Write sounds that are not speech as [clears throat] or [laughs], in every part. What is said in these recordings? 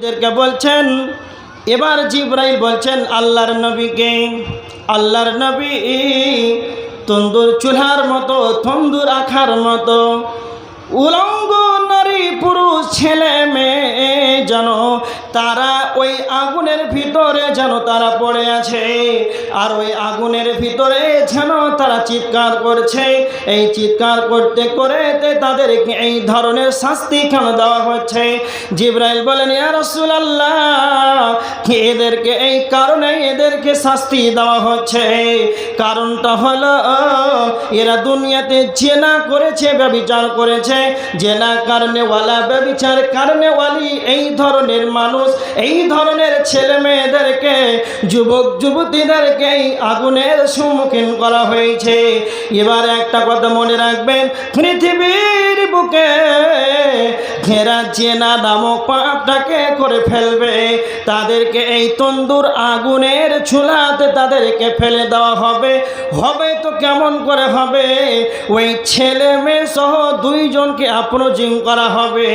এদেরকে বলছেন, এবার জিব্রাইল বলছেন, আল্লাহর নবীকে, আল্লাহর নবী, তন্দুর চুলার মতো, তন্দুর আখার মতো, উলঙ্গ নারী, পুরুষ, ছেলে, মেয়ে, যেন তারা ওই আগুনের ভিতরে যেন তারা পড়ে আছে, আর ওই আগুনের ভিতরে যেন তারা চিৎকার করছে। এই চিৎকার করতে করে তাদেরকে এই ধরনের শাস্তি কেন দেওয়া হচ্ছে? জিব্রাইল বলেন, ইয়া রাসূলুল্লাহ এদেরকে এই কারণে এদেরকে শাস্তি দেওয়া হচ্ছে? কারণটা হলো, এরা দুনিয়াতে জেনা করেছে, ব্যবিচার করেছে। জেনা কারণেওয়ালা ব্যবিচার কারণেওয়ালি এই ধরনের মানুষ এই ধরনের ছেলে মেয়েদেরকে, যুবক যুবতীদেরকে এই আগুনের সম্মুখীন করা হয়েছে। এবার একটা কথা মনে রাখবেন পৃথিবীর বুকে ঘেরা জেনা নামক পাপটাকে করে ফেলবে। তাদেরকে এই তন্দুর আগুনের চুলাতে তাদেরকে ফেলে দেওয়া হবে। হবে তো কেমন করে হবে? ওই ছেলে মেয়ে সহ দুইজনকে আপনজিং করা হবে।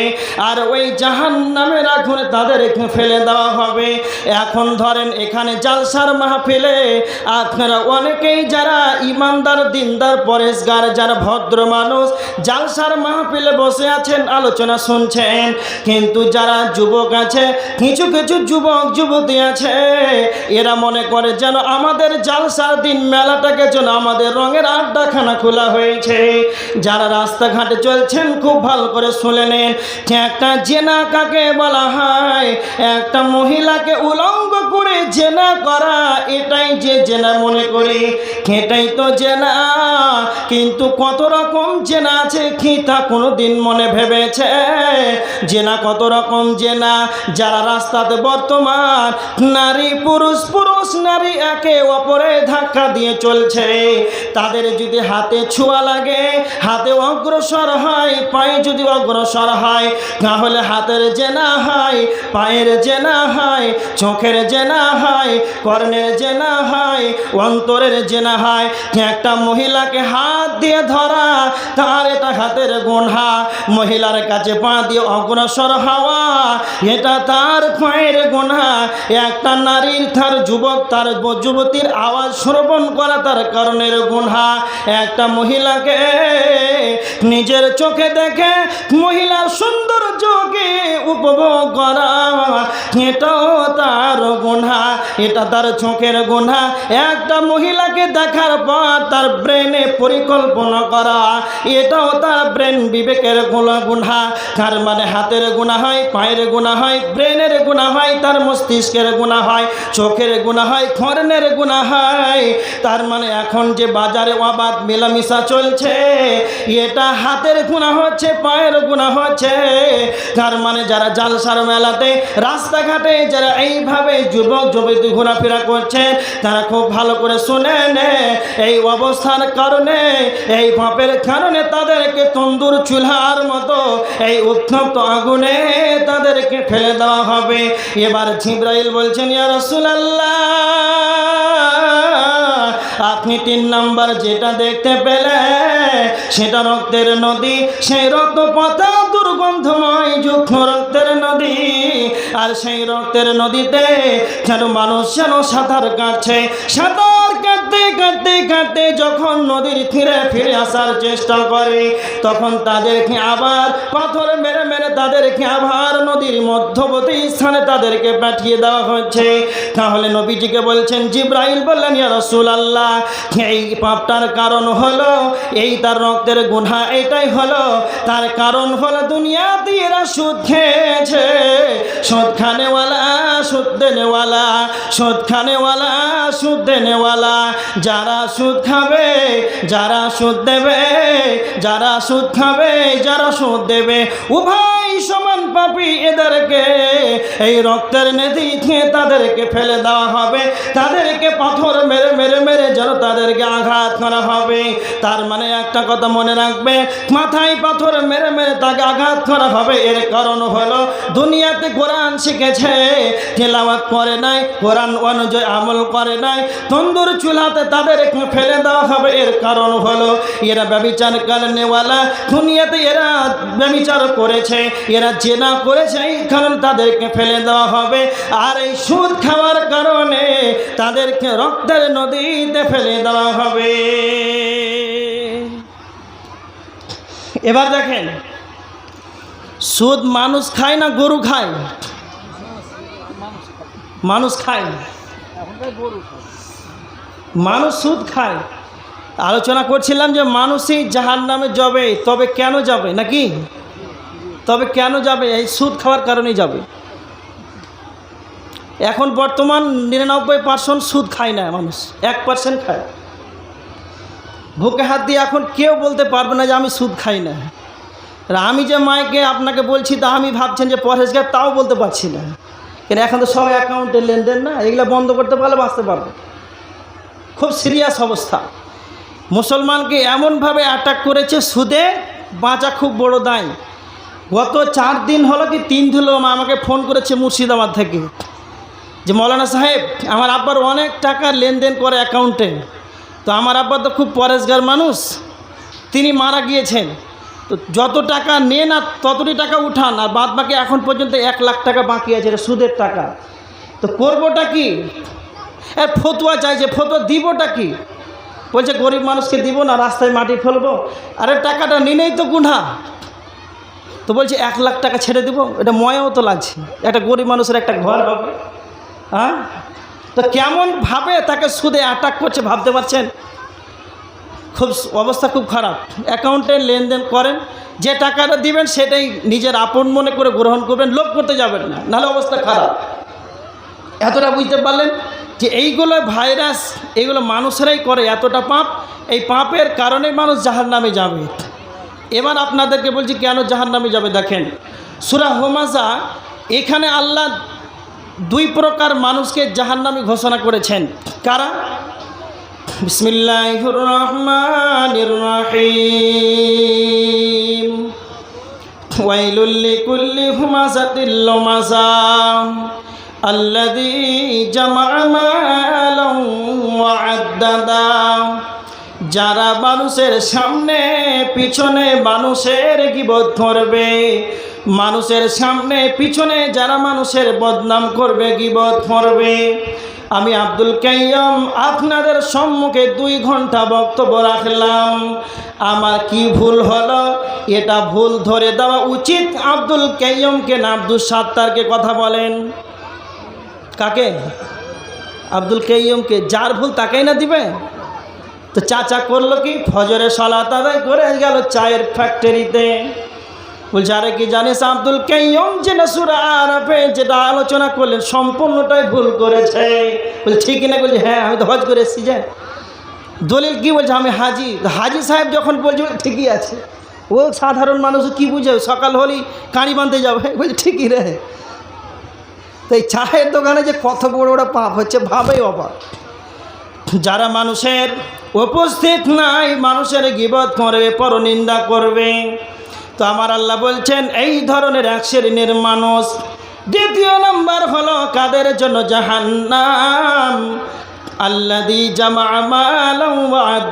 আর ওই জাহান নামের আগুনে তাদেরকে ফেলে দেওয়া হবে। এখন ধরেন এখানে জালসার মাহফিলে আপনারা অনেকেই যারা ইমানদার, দিনদার, পরেশগার, যারা ভদ্র মানুষ, জালসার মাহফিলে বসে আছেন, আলোচনা শুনছেন। কিন্তু যারা যুবক আছে, কিছু কিছু যুবক, যুবতী আছে, এরা মনে করে যেন আমাদের জালসার দিন মেলাটাকে যেন আমাদের রঙের আড্ডাখানা খোলা হয়েছে। যারা রাস্তাঘাটে চলছেন, খুব ভালো করে শুনে নেন। একটা জেনা কাকে বলা হয়, একটা মহিলাকে উলঙ্গ করে জেনা করা, এটাই যে জেনা মনে করি এটাই তো জেনা। কিন্তু কত রকম জেনা আছে, কি তা কোনো দিন মনে ভেবেছে জেনা কত রকম জেনা যারা রাস্তাতে বর্তমান, নারী পুরুষ পুরুষ, নারী একে অপরে ধাক্কা দিয়ে চলছে। তাদের যদি হাতে ছোঁয়া লাগে, হাতে অগ্রসর হয়, পায়ে যদি অগ্রসর হয়, তাহলে হাতের জেনা হয়, পায়ের জেনা হয়, চোখের জেনা হয়, কর্ণের জেনা হয়, অন্তরের জেনা হয়, একটা মহিলাকে হাত দিয়ে ধরা, তার এটা হাতের গুণহা মহিলার কাছে পা দিয়ে অগ্রসর হওয়া, এটা তার পায়ের গোনা। একটা নারীর তার যুবক, তার যুবতীর আওয়াজ শ্রবণ করা তার কারণের গুনহা একটা মহিলাকে নিজের চোখে দেখে মহিলার সৌন্দর্যকে উপভোগ করা? এটাও তার গুণা, এটা তার চোখের গুণা। একটা মহিলাকে দেখার পর তার ব্রেনে পরিকল্পনা করা, এটাও তার ব্রেন বিবেকের গুণা তার মানে হাতের গুণা হয়, পায়ের গুণা হয়, ব্রেনের গুণা হয়, তার মস্তিষ্কের গুণা হয়, চোখের গুণা হয় খরনের গুণা হয়। তার মানে এখন যে বাজারে অবাধ মেলামেশা চলছে, এটা হাতের গুণা হচ্ছে, পায়ের গুণা হচ্ছে। তার মানে যারা জালসার মেলাতে রাস্তাঘাটে যারা এইভাবে যুবক যুবতী ঘোরাফেরা করছে, তারা খুব ভালো করে শুনে নে, এই অবস্থার কারণে, এই পাপের কারণে তাদেরকে তন্দুর চুলার মতো, এই উত্তপ্ত আগুনে তাদেরকে ফেলে দেওয়া হবে। এবার জিব্রাইল বলছেন, ইয়া রাসূলুল্লাহ, আপনি তিন নাম্বার যেটা দেখতে পেলে, সেটা রক্তের নদী, সেই রক্ত পথা দুর্গন্ধময় যুগ্ম রক্তের নদী। আর সেই রক্তের নদীতে যেন মানুষ যেন সাঁতার কাটছে। সাঁতার যখন নদীর ফিরে ফিরে আসার চেষ্টা করে, তখন তাদেরকে আবার পাথর মেরে মেরে তাদেরকে আবার নদীর মধ্যবর্তী স্থানে তাদেরকে পাঠিয়ে দেওয়া হচ্ছে। তাহলে নবীজিকে বলছেন, জিব্রাইল বললেন রাসূল আল্লাহ এই পাপটার কারণ হলো, এই তার রক্তের গুণা এটাই হলো। তার কারণ হলো দুনিয়াতে এরা সুদ খেয়েছে। সুদ খানেওয়ালা সুদ দেনেওয়ালা সুদ খানেওয়ালা সুদ দেনেওয়ালা যারা সুদ খাবে, যারা সুদ দেবে, যারা সুদ খাবে, যারা সুদ দেবে, উভয় সমান পাপি এদেরকে, এই রক্তের খেয়ে তাদেরকে ফেলে দেওয়া হবে। তাদেরকে পাথর মেরে মেরে মেরে যেন তাদেরকে আঘাত করা হবে। তার মানে একটা কথা মনে রাখবে, মাথায় পাথর মেরে মেরে তাকে আঘাত করা হবে। এর কারণ হলো, দুনিয়াতে কোরআন শিখেছে, তেলাওয়াত করে নাই, কোরআন অনুযায়ী আমল করে নাই, তন্দুর চুলাতে তাদেরকে ফেলে দেওয়া হবে। এর কারণ হলো, এরা ব্যবচার কারণেওয়ালা দুনিয়াতে এরা ব্যবচার করেছে, এরা জেনা করেছে, এই কারণে তাদেরকে ফেলে ফেলে দেওয়া হবে। আর এই সুদ খাওয়ার কারণে তাদেরকে রক্তের নদীতে ফেলে দেওয়া হবে। এবার দেখেন, সুদ মানুষ খায় না গরু খায়? মানুষ খায়। মানুষ সুদ খায়। আলোচনা করছিলাম যে মানুষই জাহান নামে যাবে, তবে কেন যাবে, নাকি? তবে কেন যাবে? এই সুদ খাওয়ার কারণেই যাবে। এখন বর্তমান নিরানব্বই পার্সেন্ট সুদ খায় না মানুষ। এক পার্সেন্ট খায়। বুকে হাত দিয়ে এখন কেউ বলতে পারবে না যে আমি সুদ খাই না। আর আমি যে মাইকে আপনাকে বলছি তা আমি ভাবছেন যে পরহেজগার তাও বলতে পারছি না। কেন এখন তো সব অ্যাকাউন্টে লেনদেন না? এগুলো বন্ধ করতে পারলে বাঁচতে পারবে। খুব সিরিয়াস অবস্থা। মুসলমানকে এমনভাবে অ্যাটাক করেছে, সুদে বাঁচা খুব বড় দায়। গত চার দিন হলো কি তিন দিন হলো আমাকে ফোন করেছে মুর্শিদাবাদ থেকে যে, মৌলানা সাহেব, আমার আব্বার অনেক টাকা লেনদেন করে অ্যাকাউন্টে। তো আমার আব্বা তো খুব পরেশগার মানুষ, তিনি মারা গিয়েছেন। তো যত টাকা নেন আর ততটি টাকা উঠান, আর বাদ বাকি এখন পর্যন্ত এক লাখ টাকা বাকি আছে, এটা সুদের টাকা। তো করবোটা কি? এর ফতুয়া চাইছে ফতুয়া দিবটা কি? বলছে, গরিব মানুষকে দিব না, রাস্তায় মাটি ফেলব। আরে টাকাটা নিলেই তো গুণা তো বলছে, এক লাখ টাকা ছেড়ে দেবো, এটা ময়াও তো লাগছে। একটা গরিব মানুষের একটা ঘর হবে। হ্যাঁ? তো কেমন ভাবে তাকে সুদে অ্যাটাক করছে ভাবতে পারছেন? খুব অবস্থা খুব খারাপ। অ্যাকাউন্টে লেনদেন করেন, যে টাকাটা দিবেন সেটাই নিজের আপন মনে করে গ্রহণ করবেন, লোভ করতে যাবেন না। নাহলে অবস্থা খারাপ। এতটা বুঝতে পারলেন যে এইগুলো ভাইরাস এইগুলো মানুষেরাই করে, এতটা পাপ, এই পাপের কারণে মানুষ জাহার নামে যাবে। এবার আপনাদেরকে বলছি, কেন জাহার নামে যাবে? দেখেন, সুরা হোমাজা এখানে আল্লাহ দুই প্রকার মানুষকে জাহান্নামী ঘোষণা করেছেন। কারা? ওয়া আদ্দাদা। যারা মানুষের সামনে, পিছনে মানুষের গিবত ধরবে, মানুষের সামনে, পিছনে যারা মানুষের বদনাম করবে, গিবত করবে আমি আব্দুল কাইয়ম আপনাদের সম্মুখে দুই ঘণ্টা বক্তব্য রাখলাম। আমার কি ভুল হলো? এটা ভুল ধরে দেওয়া উচিত। আব্দুল কাইয়মকে না আব্দুল সাত্তারকে কথা বলেন। কাকে? আব্দুল কাইয়মকে যার ভুল তাকেই না দিবে? তো চাচা করল কি? ফজরে সলাত আদায় করে গেল চায়ের ফ্যাক্টরিতে বলছে আরে কি জানিস আব্দুল কাইয়ম যেটা সুরা আরফে যেটা আলোচনা করলেন সম্পূর্ণটাই ভুল করেছে? বলছে ঠিক না। বলছে হ্যাঁ আমি তো হজ করে এসেছি যে দলিল কি বলছে? আমি হাজি। হাজি সাহেব যখন বলছে বলে, ঠিকই আছে। ও সাধারণ মানুষ কি বুঝে? সকাল হলেই কাঁড়ি বাঁধতে যাবে। [laughs] বলছে ঠিকই রে। তো এই চায়ের দোকানে যে কত বড় বড় পাপ হচ্ছে ভাবেই অবাক। যারা মানুষের উপস্থিত নাই, মানুষের গিবত করবে পরনিন্দা করবে। তো আমার আল্লাহ বলছেন, এই ধরনের এক শ্রেণির মানুষ, দ্বিতীয় নম্বর হলো কাদের জন্য? জাহান্নাম। আল্লাদি জামা মাল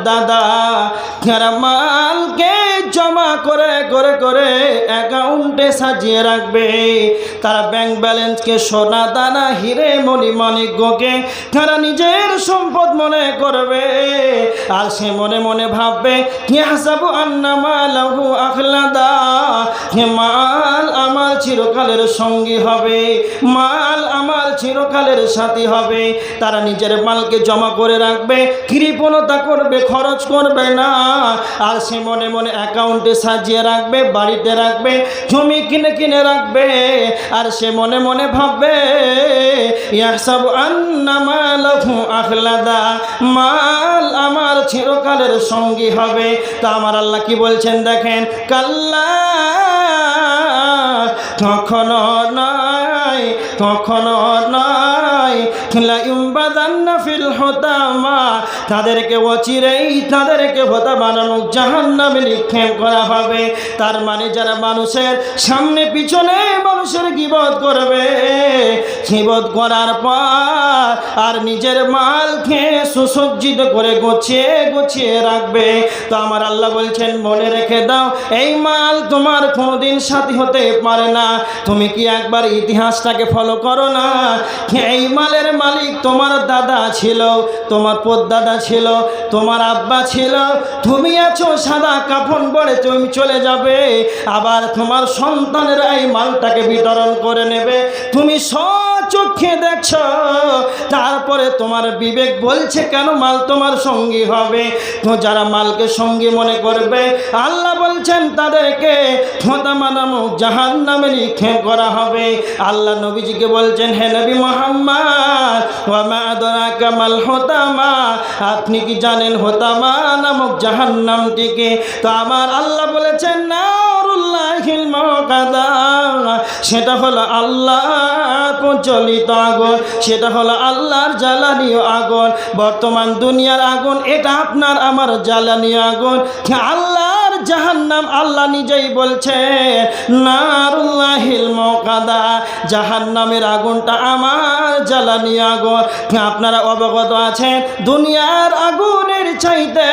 দাদা মালকে জমা করে করে করে অ্যাকাউন্টে সাজিয়ে রাখবে। তারা ব্যাংক ব্যালেন্সকে সোনা, দানা, হিরে, মণি মানিক্যকে তারা নিজের সম্পদ মনে করবে। আর সে মনে মনে ভাববে কি হাসাবু আন্না মালাহু আখলাদা, হে মাল আমার চিরকালের সঙ্গী হবে, মাল আমার চিরকালের সাথী হবে। তারা নিজের মালকে জমা করে রাখবে, কৃপণতা করবে, খরচ করবে না। আর সে মনে মনে অ্যাকাউন্টে সাজিয়ে রাখবে, বাড়িতে রাখবে, জমি কিনে কিনে রাখবে। আর সে মনে মনে ভাববে ইয়াসব আন্না মালাহু আখলাদা, মাল আমার চিরকালের সঙ্গী হবে। তা আমার আল্লাহ কি বলছেন দেখেন? কাল্লা কখনো নয়। কখনো নয় লাইম্বাদান্না ফিল হতামা। তাদেরকে অচিরেই তাদেরকে হতা বানানো জাহান্নামে নিক্ষেপ করা হবে। তার মানে যারা মানুষের সামনে পিছনে মানুষের গিবত করবে খিবত করার পর আর নিজের মাল খেয়ে সুসজ্জিত করে গুছিয়ে গুছিয়ে রাখবে। তো আমার আল্লাহ বলছেন, মনে রেখে দাও, এই মাল তোমার কোনোদিন সাথী হতে পারে না। তুমি কি একবার ইতিহাসটাকে ফলো করো না? এই মালের মালিক তোমার দাদা ছিল, তোমার দাদা ছিল, তোমার আব্বা ছিল। তুমি আছো সাদা কাফন পরে, তুমি চলে যাবে। আবার তোমার সন্তানেরা এই মালটাকে বিতরণ করে নেবে। তুমি চোখে দেখছ? তারপরে তোমার বিবেক বলছে, কেন মাল তোমার সঙ্গী হবে? তো যারা মালকে সঙ্গী মনে করবে, আল্লাহ বলছেন, তাদেরকে থোতামা নামক জাহান নামে লিখে করা হবে। আল্লাহ নবীজিকে বলছেন, হে নবী মোহাম্মদ কামাল হোতামা? আপনি কি জানেন হোতামা নামক জাহান নামটিকে তো আমার আল্লাহ বলেছেন নারুল্লাহিল মকাদা। সেটা হলো আল্লাহ প্রচলিত আগুন, সেটা হলো আল্লাহর জ্বালানীয় আগুন। বর্তমান দুনিয়ার আগুন, এটা আপনার আমার জ্বালানীয় আগুন। আল্লাহর জাহান্নাম আল্লাহ নিজেই বলছে, নারুল্লাহিল মকাদা জাহান্নামের আগুনটা আমার জ্বালানি আগুন। আপনারা অবগত আছেন, দুনিয়ার আগুনের চাইতে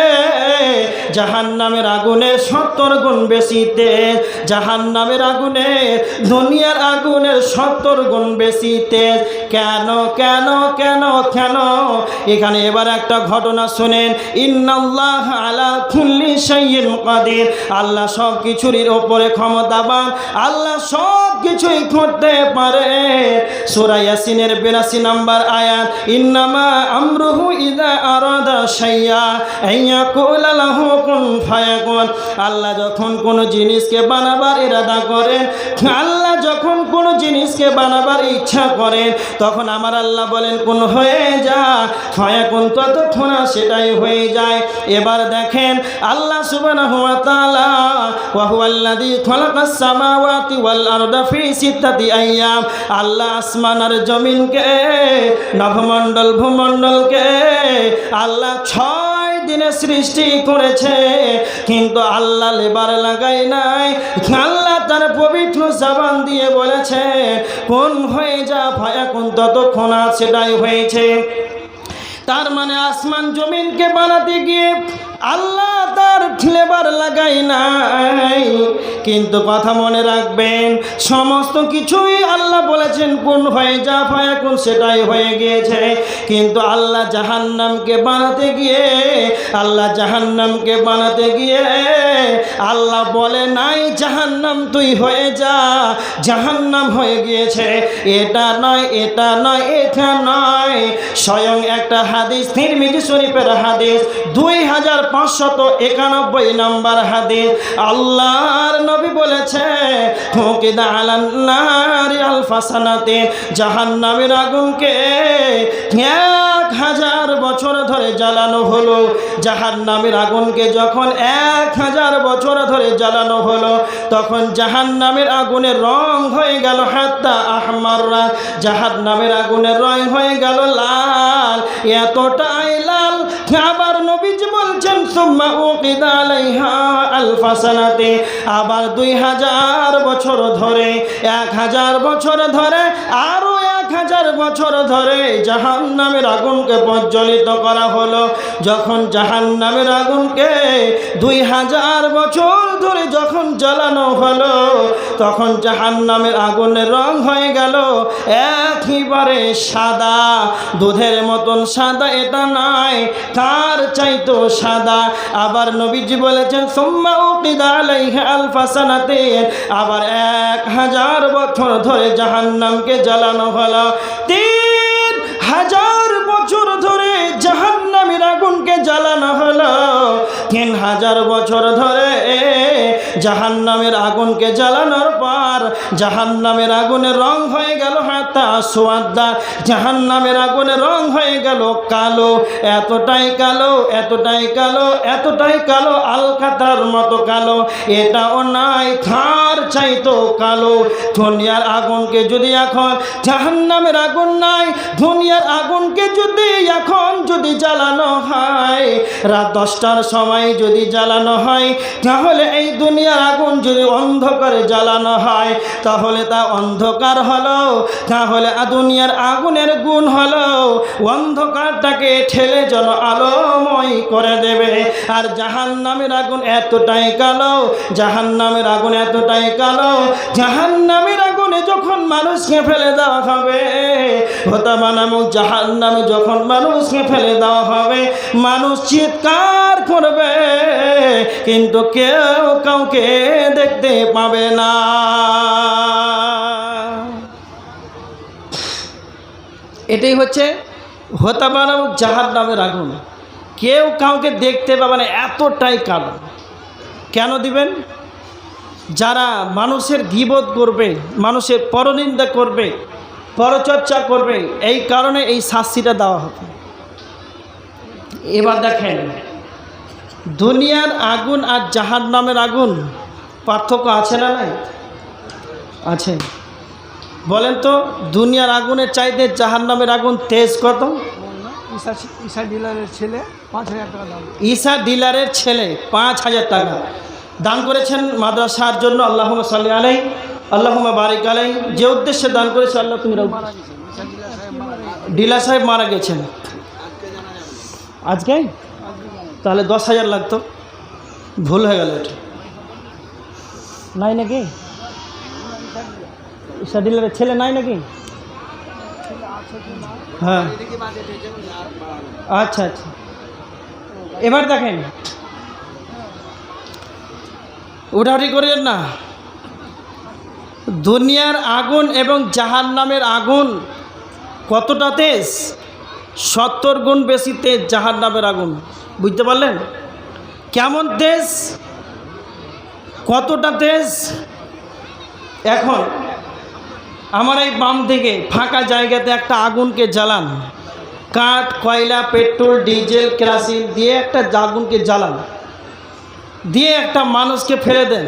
জাহান্নামের আগুনের সত্তর গুণ বেশি তেজ। জাহান্নামের আগুনের, দুনিয়ার আগুনের সত্তর গুণ বেশি তেজ। কেন কেন কেন কেন? এখানে এবার একটা ঘটনা শুনেন। ইন্নাল্লাহ আলা খুল্লি সাইয়িন কাদির। আল্লাহ সব কিছুর ওপরে ক্ষমতাবান। আল্লাহ সব কিছুই করতে পারে। সূরা ইয়াসিনের 82 নাম্বার আয়াত, ইন্নামা আমরুহু ইযা আরাদা শাইয়া আইয়াকুল লাহু কুন ফায়াকুন। আল্লাহ যখন কোনো জিনিসকে বানাবার ইরাদা করেন, আল্লাহ যখন কোনো জিনিসকে বানাবার ইচ্ছা করেন, তখন আমার আল্লাহ বলেন, কোন হয়ে যা, ফায়াকুন ততক্ষণ সেটাই হয়ে যায়। এবার দেখেন, আল্লাহ সুবহানাহু ওয়া আরদা ফি সিত্তাতি আল্লাহ ছয় দিনে সৃষ্টি করেছে, কিন্তু আল্লাহ লেবার লাগাই নাই। আল্লাহ তার পবিত্র জাবান দিয়ে বলেছে, কোন হয়ে যা, ভয়া কোন ততক্ষণ সেটাই হয়েছে। তার মানে আসমান জমিনকে বানাতে গিয়ে আল্লাহ ফ্লেভার লাগাই নাই। কিন্তু কথা মনে রাখবেন, সমস্ত কিছুই আল্লাহ বলেছেন, কোন হয়ে যা ভয়া কোন সেটাই হয়ে গিয়েছে। কিন্তু আল্লাহ জাহান্নামকে বানাতে গিয়ে, আল্লাহ জাহান্নামকে বানাতে গিয়ে আল্লাহ বলে, নাই, জাহান্নাম তুই হয়ে যা, জাহান্নাম হয়ে গিয়েছে। এটা নয় এটা নয় এটা নয়। স্বয়ং একটা হাদিস, তিরমিজি শরীফের হাদিস, দুই হাজার পাঁচশত একানব্বই নম্বর হাদিস। আল্লাহর নবী বলেছে ফুকিদা আলান্নারি আলফাসানাতে জাহান্নামের আগুনকে এক হাজার বছর ধরে জ্বালানো হলো। জাহান্নামের আগুনকে যখন এক হাজার বছর ধরে জ্বালানো হলো, তখন জাহান্নামের আগুনের রং হয়ে গেল হাত্তা আহমাররা। জাহান্নামের আগুনের রং হয়ে গেল লাল। এতটাই লাল, আবার নবীজ বলছেন, সুম্মা উকিদা আলাইহা। আলফা সানাতে আবার দুই হাজার বছর ধরে, এক হাজার বছর ধরে আরও এক হাজার বছর ধরে জাহান নামের আগুনকে প্রজ্বলিত করা হলো। যখন জাহান নামের আগুনকে দুই হাজার বছর ধরে যখন জ্বালানো হলো, তখন জাহান নামের আগুনের রং হয়ে গেল। একেবারে সাদা, দুধের মতন সাদা এটা নয় তার চাইতো সাদা। আবার নবীজি বলেছেন, সোম্মা উকিদা আলাইহা আলফা সানাতিন। আবার এক হাজার বছর ধরে জাহান্নামকে জ্বালানো হলো। তিন হাজার বছর ধরে জাহান্নামের আগুনকে জ্বালানো হলো। তিন হাজার বছর ধরে জাহান্নামের আগুনকে জ্বালানোর পর জাহান্নামের আগুনের রং হয়ে গেল সোয়াদা জাহান্নামের আগুনের রং হয়ে গেল কালো। এতটাই কালো এতটাই কালো এতটাই কালো, আলকাতার মতো কালো। এটাও নাই থার চাইতো কালো। দুনিয়ার আগুনকে যদি এখন, জাহান্নামের আগুন নাই, দুনিয়ার আগুনকে যদি এখন যদি জ্বালানো হয়, রাত দশটার সময় যদি জ্বালানো হয়, তাহলে এই দুনিয়ার আগুন যদি অন্ধকারে জ্বালানো হয়, তাহলে তা অন্ধকার হলো। তাহলে আ দুনিয়ার আগুনের গুণ হলো, অন্ধকারটাকে ঠেলে যেন আলোময় করে দেবে। আর জাহান নামের আগুন এতটাই কালো জাহান নামের আগুন এতটাই কালো জাহান নামের আগুনে যখন মানুষকে ফেলে দেওয়া হবে হতা বানামো জাহান নামে যখন মানুষকে ফেলে দেওয়া হবে, মানুষ চিৎকার করবে, কিন্তু কেউ কাউকে দেখতে পাবে না। এটাই হচ্ছে হতাবানা জাহার নামের আগুন। কেউ কাউকে দেখতে পাবে না, এতটাই কালো। কেন দিবেন? যারা মানুষের গিবোধ করবে, মানুষের পরনিন্দা করবে, পরচর্চা করবে, এই কারণে এই শাস্তিটা দেওয়া হবে। এবার দেখেন, দুনিয়ার আগুন আর জাহার নামের আগুন পার্থক্য আছে না নাই? আছে। বলেন তো দুনিয়ার আগুনের চাইতে জাহার নামের আগুন তেজ কত? ঈশা ডিলারের ছেলে পাঁচ হাজার টাকা দাম। ঈশা ডিলারের ছেলে পাঁচ হাজার টাকা। দান করেছেন মাদ্রাসার জন্য আল্লাহ সাল্লি আলাই আল্লাহ বারিক আলাই যে উদ্দেশ্যে দান করেছে আল্লাহ তুমি ডিলার সাহেব মারা গেছেন। আজকে? তাহলে দশ হাজার লাগতো। ভুল হয়ে গেল এটা। নাই নাকি? ডিলারের ছেলে নাই নাকি? হ্যাঁ। আচ্ছা আচ্ছা। এবার দেখেন। উঠাউঠি করিয়েন না। দুনিয়ার আগুন এবং জাহান নামের আগুন কতটা তেজ? সত্তর গুণ বেশি তেজ জাহান নামের আগুন। বুঝতে পারলেন? কেমন তেজ? কতটা তেজ? এখন আমার এই বাম থেকে ফাঁকা জায়গাতে একটা আগুনকে জ্বালান। কাঠ, কয়লা, পেট্রোল, ডিজেল, কেরাসিন দিয়ে একটা আগুনকে জ্বালান। দিয়ে একটা মানুষকে ফেলে দেন।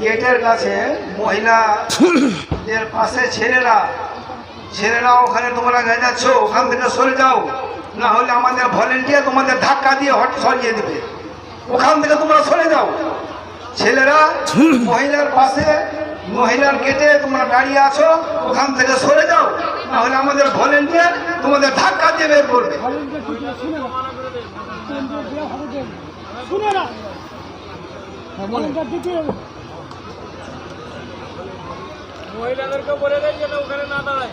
গেটের কাছে মহিলাদের পাশে ছেলেরা ছেলেরা, ওখানে তোমরা যাচ্ছ, ওখান থেকে সরে যাও। না হলে আমাদের ভলেন্টিয়ার তোমাদের ধাক্কা দিয়ে হট সরিয়ে দেবে। ওখান থেকে তোমরা সরে যাও। ছেলেরা মহিলার পাশে মহিলার গেটে তোমরা দাঁড়িয়ে আছো ওখান থেকে সরে যাও না হলে আমাদের ভলেন্টিয়ার তোমাদের ধাক্কা দিয়ে বের করবে। মহিলাদেরকে বলে দেয় যেন ওখানে না দাঁড়ায়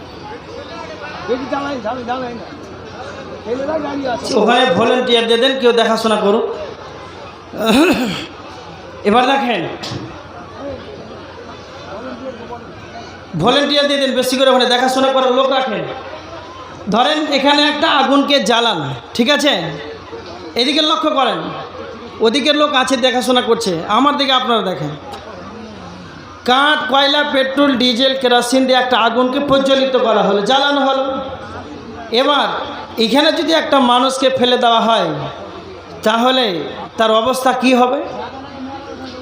দেখি দাঁড়াই দাঁড়াই দাঁড়াই না ছেলেরা দাঁড়িয়ে আছে ওখানে ভলেন্টিয়ার দিয়ে দেন কেউ দেখাশোনা করুক। এবার দেখেন। ভলেন্টিয়ার দিয়ে দিন, বেশি করে ওখানে দেখাশোনা করার লোক রাখেন। ধরেন এখানে একটা আগুনকে জ্বালান, ঠিক আছে? এদিকে লক্ষ্য করেন, ওদিকের লোক আছে, দেখাশোনা করছে। আমার দিকে আপনারা দেখেন। কাঠ, কয়লা, পেট্রোল, ডিজেল, কেরোসিন দিয়ে একটা আগুনকে প্রজ্বলিত করা হলো, জ্বালানো হলো। এবার এখানে যদি একটা মানুষকে ফেলে দেওয়া হয়, তাহলে তার অবস্থা কি হবে?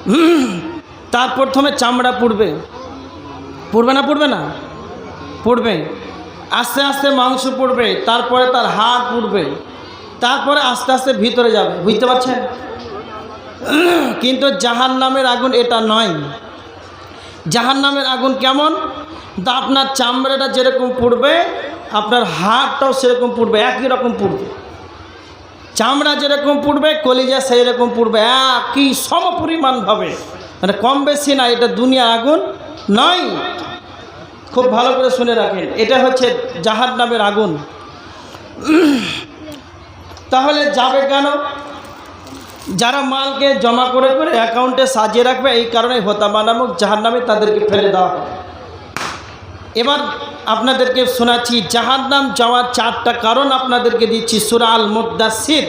[clears throat] তার প্রথমে চামড়া পুড়বে। পুড়বে না পুড়বে না? পুড়বে। আস্তে আস্তে মাংস পুড়বে, তারপরে তার হাত পুড়বে, তারপরে আস্তে আস্তে ভিতরে যাবে। বুঝতে পারছেন? [clears throat] কিন্তু জাহান নামের আগুন এটা নয়। জাহান নামের আগুন কেমন? আপনার চামড়াটা যেরকম পুড়বে, আপনার হাতটাও সেরকম পুড়বে, একই রকম পুড়বে। চামড়া যেরকম পুড়বে, কলিজা সেই রকম পুড়বে। একই সম পরিমাণভাবে মানে কম বেশি না, এটা দুনিয়ার আগুন নয়। খুব ভালো করে শুনে রাখেন। এটা হচ্ছে জাহান নামের আগুন। তাহলে যাবে কেন? যারা মালকে জমা করে করে অ্যাকাউন্টে সাজিয়ে রাখবে, এই কারণে হতামা নামক জাহান নামে তাদেরকে ফেলে দেওয়া হবে। এবার আপনাদেরকে শোনাচ্ছি জাহার নাম যাওয়ার চারটা কারণ আপনাদেরকে দিচ্ছি। সুরা আল মুদাসির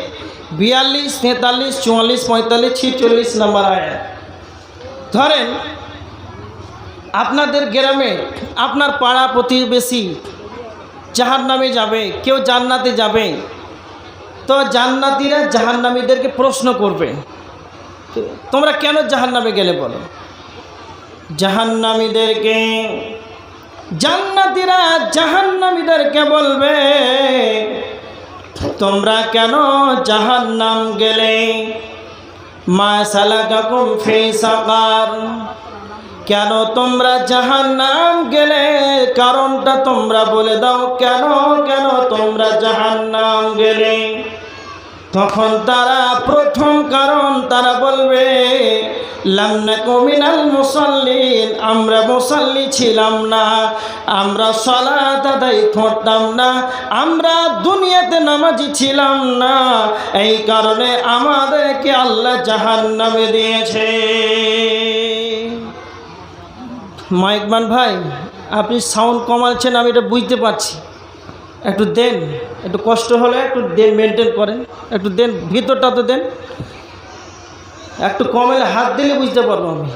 বিয়াল্লিশ, তেতাল্লিশ, চুয়াল্লিশ, পঁয়তাল্লিশ, ছিচল্লিশ নম্বর আয়াত। ধরেন, আপনাদের গ্রামে, আপনার পাড়া প্রতিবেশী জাহার নামে যাবে, কেউ জান্নাতে যাবে, তো জান্নাতিরা জাহান্নামীদেরকে প্রশ্ন করবে, তোমরা কেন জাহান্নামে গেলে বলো? জাহান্নামীদেরকে জান্নাতিরা জাহান্নামীদেরকে বলবে, তোমরা কেন জাহান্নাম গেলে? মা সালাকাকুম ফি সাকার। কেন তোমরা জাহান নাম গেলে? কারণটা তোমরা বলে দাও, কেন কেন তোমরা জাহান নাম গেলে? তখন তারা প্রথম কারণ তারা বলবে লামনা কমিনাল মুসল্লিন, আমরা মুসল্লি ছিলাম না। আমরা সলাত আদায় করতাম না। আমরা দুনিয়াতে নামাজি ছিলাম না। এই কারণে আমাদেরকে আল্লাহ জাহান নামে দিয়েছে মাইকমান ভাই, আপনি সাউন্ড কমাচ্ছেন, আমি এটা বুঝতে পারছি। একটু দেন, একটু কষ্ট হলে একটু দেন মেনটেন করেন। একটু দেন, ভিতরটা তো দেন। একটু কমেলে হাত দিলে বুঝতে পারব আমি।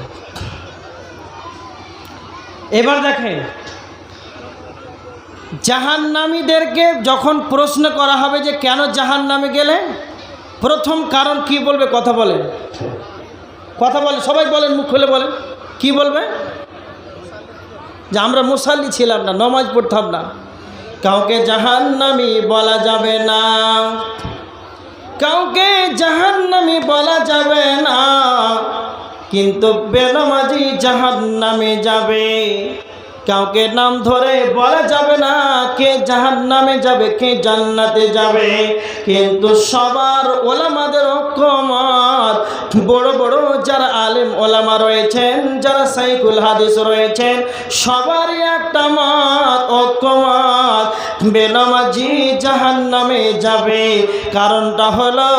এবার দেখেন, জাহান্নামীদেরকে যখন প্রশ্ন করা হবে যে কেন জাহান নামে গেলে প্রথম কারণ কি বলবে কথা বলেন। কথা বলেন, সবাই বলেন, মুখ খুলে বলেন। কি বলবে? যে আমরা মুসাল্লি ছিলাম না, নমাজ পড়তাম না। কাউকে জাহান্নামি বলা যাবে না। কাউকে জাহান্নামি বলা যাবে না, কিন্তু বেনামাজি জাহান্নামে যাবে। কাউকে নাম ধরে বলা যাবে না, কে জাহান নামে যাবে, কে জান্নাতে যাবে। কিন্তু সবার ওলামাদের ঐক্যমত, বড় বড় যারা আলেম ওলামা রয়েছেন, যারা সাইকুল হাদিস রয়েছেন, সবারই একটা মত, ঐক্যমত। বেনামাজি জাহান নামে যাবে। কারণটা হলো,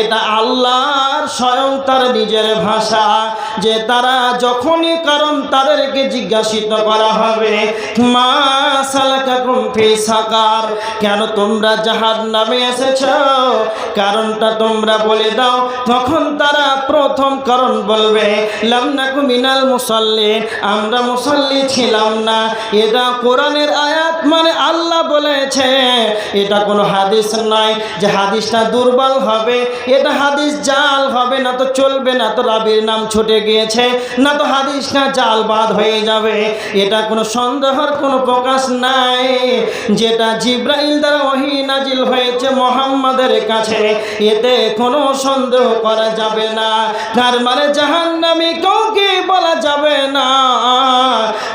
এটা আল্লাহর স্বয়ং তার নিজের ভাষা, যে তারা যখনই কারণ তাদেরকে জিজ্ঞাসিত করা হবে, মা সালাকাকুম ফি সাকার, কেন তোমরা জাহান নামে এসেছ? কারণটা তোমরা বলে দাও। তখন তারা প্রথম কারণ বলবে লামনাকু মিনাল মুসাল্লি আমরা মুসল্লি ছিলাম না। এটা কোরআনের আয়াত মানে আল্লাহ বলেছে এটা কোনো হাদিস নয় যে হাদিসটা দুর্বল হবে, এটা হাদিস জাল হবে, না তো চলবে, না তো রাবির নাম ছুটে গিয়েছে, না তো হাদিসটা জাল বাদ হয়ে যাবে। এটা কোনো সন্দেহর কোনো প্রকাশ নাই। যেটা জিব্রাইল দ্বারা ওহি নাজিল হয়েছে মোহাম্মদের কাছে, এতে কোনো সন্দেহ করা যাবে না। তার মানে জাহান্নামী কাউকে বলা যাবে না।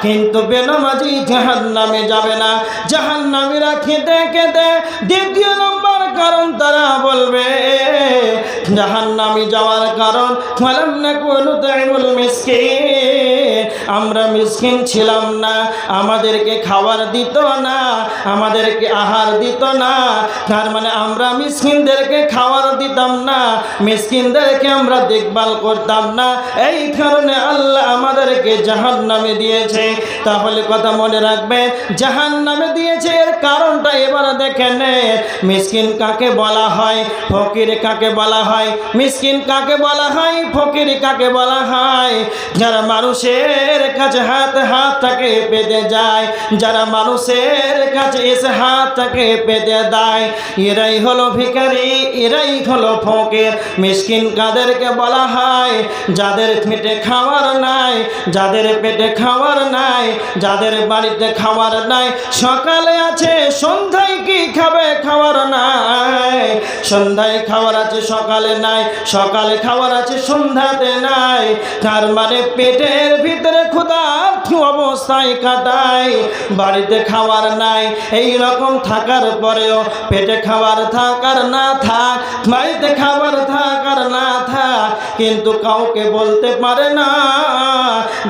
কিন্তু বেনামাজি জাহান নামে যাবে না। জাহান নামীরা খেতে খেতে দ্বিতীয় নম্বর কারণ তারা বলবে জাহান নামি যাওয়ার কারণ, ফালাম না কোনো তাই মিসকিন। আমরা মিসকিন ছিলাম না, আমাদেরকে খাবার দিত না, আমাদেরকে আহার দিত না। তার মানে আমরা মিসকিনদেরকে খাবার দিতাম না, মিসকিনদেরকে আমরা দেখভাল করতাম না। এই কারণে আল্লাহ আমাদেরকে জাহান নামে দিয়েছে। তাহলে কথা মনে রাখবেন জাহান নামে দিয়েছে কারণটা এবার দেখে নে। মিসকিন কাকে বলা হয়? ফকির কাকে বলা হয়? মিসকিন কাকে বলা হয়? ফকির কাকে বলা হয়? যারা মানুষের কাছে হাত হাতটাকে পেতে যায়। যারা মানুষের কাছে এসে হাতটাকে পেতে দেয়। এরাই হলো ভিকারি এরাই হলো ফকির। মিসকিন কাদেরকে বলা হয়? যাদের পেটে খাওয়ার নাই, যাদের পেটে খাওয়ার নাই, যাদের বাড়িতে খাওয়ার নাই, সকালে আছে সন্ধ্যায় কি খাবে খাওয়ার নাই? সন্ধ্যায় খাওয়ার আছে, সকালে নাই। সকালে খাওয়ার আছে, সন্ধ্যাতে নাই। তার মানে পেটের ভিতরে ক্ষুদা অবস্থায় কাটায়। বাড়িতে খাওয়ার নাই। এই রকম থাকার পরেও পেটে খাবার থাকার না থাক, বাড়িতে খাবার থাকার না থাক, কিন্তু কাউকে বলতে পারে না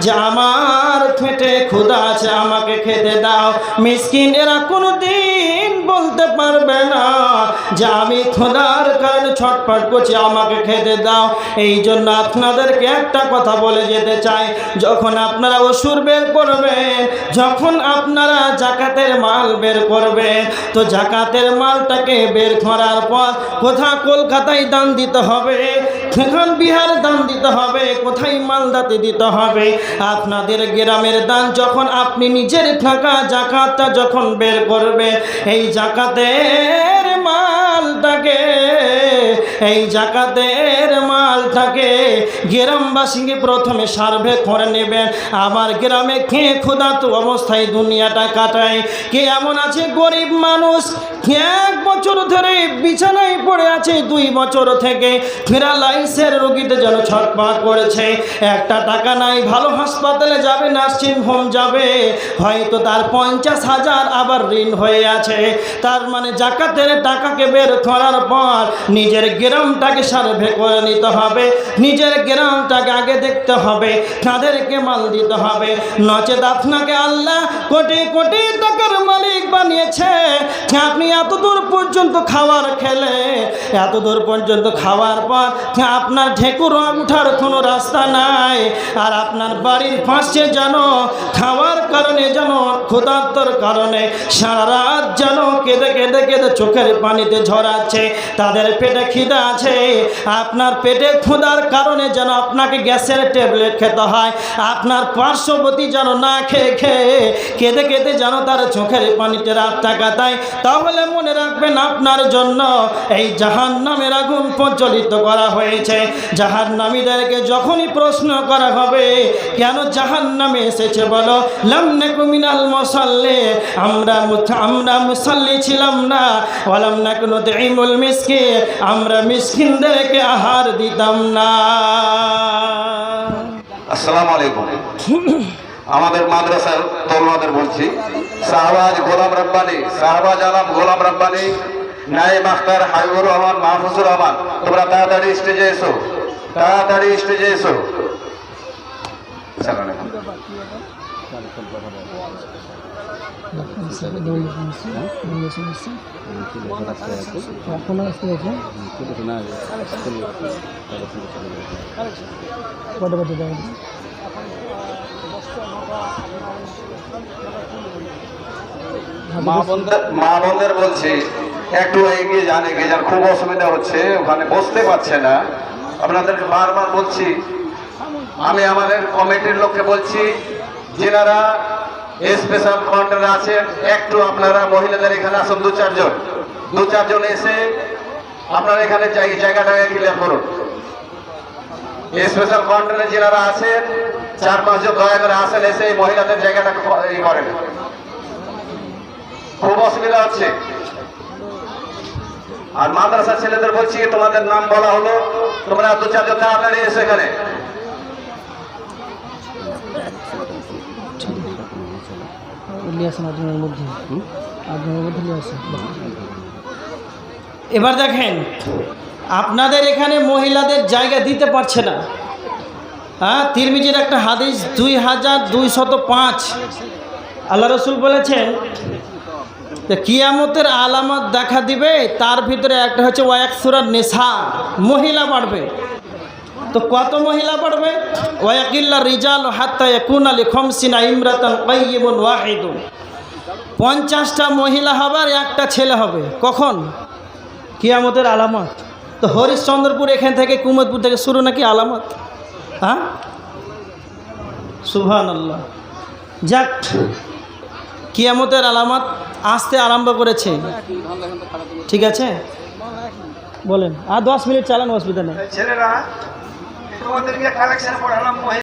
যে আমার পেটে ক্ষুদা আছে, আমাকে খেতে দাও। মিসকিন, এরা কোনো দিন বলতে পারবে না যে আমি খোদার কারণে ছটফট করছি, আমাকে খেতে দাও। এই জন্য আপনাদেরকে একটা কথা বলে যেতে চাই, যখন আপনারা ওষুর বের করবেন, যখন আপনারা জাকাতের মাল বের করবেন, তো জাকাতের মালটাকে বের করার পর কোথা কলকাতায় দান দিতে হবে? এখন বিহার দান দিতে হবে, কোথায় মালদাতে দিতে হবে? আপনাদের গ্রামের দান যখন আপনি নিজের থাকা জাকাতটা যখন বের করবে এই জাকাতের মালটাকে এই জাকাতের মালটাকে গ্রামবাসীকে প্রথমে সার্ভে করে নেবেন। আমার গ্রামে খেয়ে ক্ষুধার্ত অবস্থায় দুনিয়াটা কাটায়? কে এমন আছে গরিব মানুষ? এক বছর ধরে বিছানায় পড়ে আছে দুই বছর থেকে। ফেরালাইসের রোগীতে যেন ছটপাট করেছে। একটা টাকা নাই, ভালো হাসপাতালে যাবে, নার্সিং হোম যাবে। হয়তো তার পঞ্চাশ হাজার আবার ঋণ হয়ে আছে। তার মানে জাকাতের টাকাকে বের করার পর নিজের গ্রামটাকে সার্ভে করে নিতে হবে। নিজের গ্রামটাকে আগে দেখতে হবে। তাদেরকে মাল দিতে হবে। নচেত আপনাকে আল্লাহ কোটি কোটি টাকার মালিক বানিয়েছে। আপনি এত দূর পর্যন্ত খাবার খেলে এত দূর পর্যন্ত খাওয়ার পর আপনার ঢেকুর উঠার কোনো রাস্তা নাই। আর আপনার বাড়ির পাশে যেন খাওয়ার কারণে যেন, ক্ষুধার্তর কারণে সারা রাত যেন কেঁদে কেঁদে কেঁদে চোখের পানিতে ঝরাচ্ছে। তাদের পেটে খিদা আছে। আপনার পেটে ক্ষুধার কারণে যেন আপনাকে গ্যাসের ট্যাবলেট খেতে হয়। আপনার পার্শ্ববর্তী যেন না খেয়ে খেয়ে কেঁদে কেঁদে যেন তার চোখের পানিতে রাতটা কাটায়। তাহলে মনে রাখবেন আপনার জন্য এই জাহান নামের আগুন প্রজ্বলিত করা হয়েছে। জাহান নামীদেরকে যখনই প্রশ্ন করা হবে, কেন জাহান নামে এসেছে বলো? লামনে কুমিনাল মসাল্লে, আমরা আমরা মুসাল্লি ছিলাম না। ওয়ালাম না কোনো ইমুল মিসকে আমরা মিসকিনদেরকে আহার দিতাম না। আসসালামু আলাইকুম। আমাদের মাদ্রাসার তরুণদের বলছি, শাহবাজ গোলাম রব্বানি, শাহবাজ আলম গোলাম রব্বানি, নাইম আখতার হাবিবুর রহমান, মাহফুজুর রহমান, তোমরা তাড়াতাড়ি স্টেজে এসো, তাড়াতাড়ি স্টেজে এসো। আসসালামু আলাইকুম। মা বোনদের মা বোনদের বলছি একটু এগিয়ে যান এগিয়ে যান। খুব অসুবিধা হচ্ছে ওখানে বসতে পারছে না। আপনাদেরকে বারবার বলছি আমি আমাদের কমিটির লোককে বলছি যেনারা স্পেশাল কাউন্টারে আছেন। একটু আপনারা মহিলাদের এখানে আসুন দু চারজন। দু চারজন এসে আপনারা এখানে জায়গা- জায়গাটাকে ক্লিয়ার করুন। স্পেশাল কাউন্টারে যেনারা আছেন, চার পাঁচজন দয়া করে আসেন, এসে এই মহিলাদের জায়গাটা ই করেন। খুব অসুবিধা হচ্ছে। আর মাদ্রাসা ছেলেদের বলছি তোমাদের নাম বলা হলো। তোমরা দু চারজন তাড়াতাড়ি এসে এখানে। মধ্যে। মধ্যে এবার দেখেন আপনাদের এখানে মহিলাদের জায়গা দিতে পারছে না। হ্যাঁ তিরমিজির একটা হাদিস দুই হাজার দুইশত পাঁচ। আল্লাহ রসুল বলেছেন কিয়ামতের আলামত দেখা দিবে তার ভিতরে একটা হচ্ছে ওয়াকসুরার নেশা মহিলা বাড়বে। তো কত মহিলা পড়বে? ওয়াকিল্লা রিজাল হাত্তা আলী খমসিনা ইমরাতান কাইয়িবুন ওয়াহিদুন। পঞ্চাশটা মহিলা হবে আর একটা ছেলে হবে। কখন? কিয়ামতের আলামত। তো হরিশ্চন্দ্রপুর এখান থেকে কুমদপুর থেকে শুরু নাকি আলামত? হ্যাঁ? সুভান আল্লাহ যাক, কিয়ামতের আলামত আসতে আরম্ভ করেছে। ঠিক আছে? বলেন। আর দশ মিনিট চালান, অসুবিধা নেই। Luego tenía cada que se enamorara la mujer.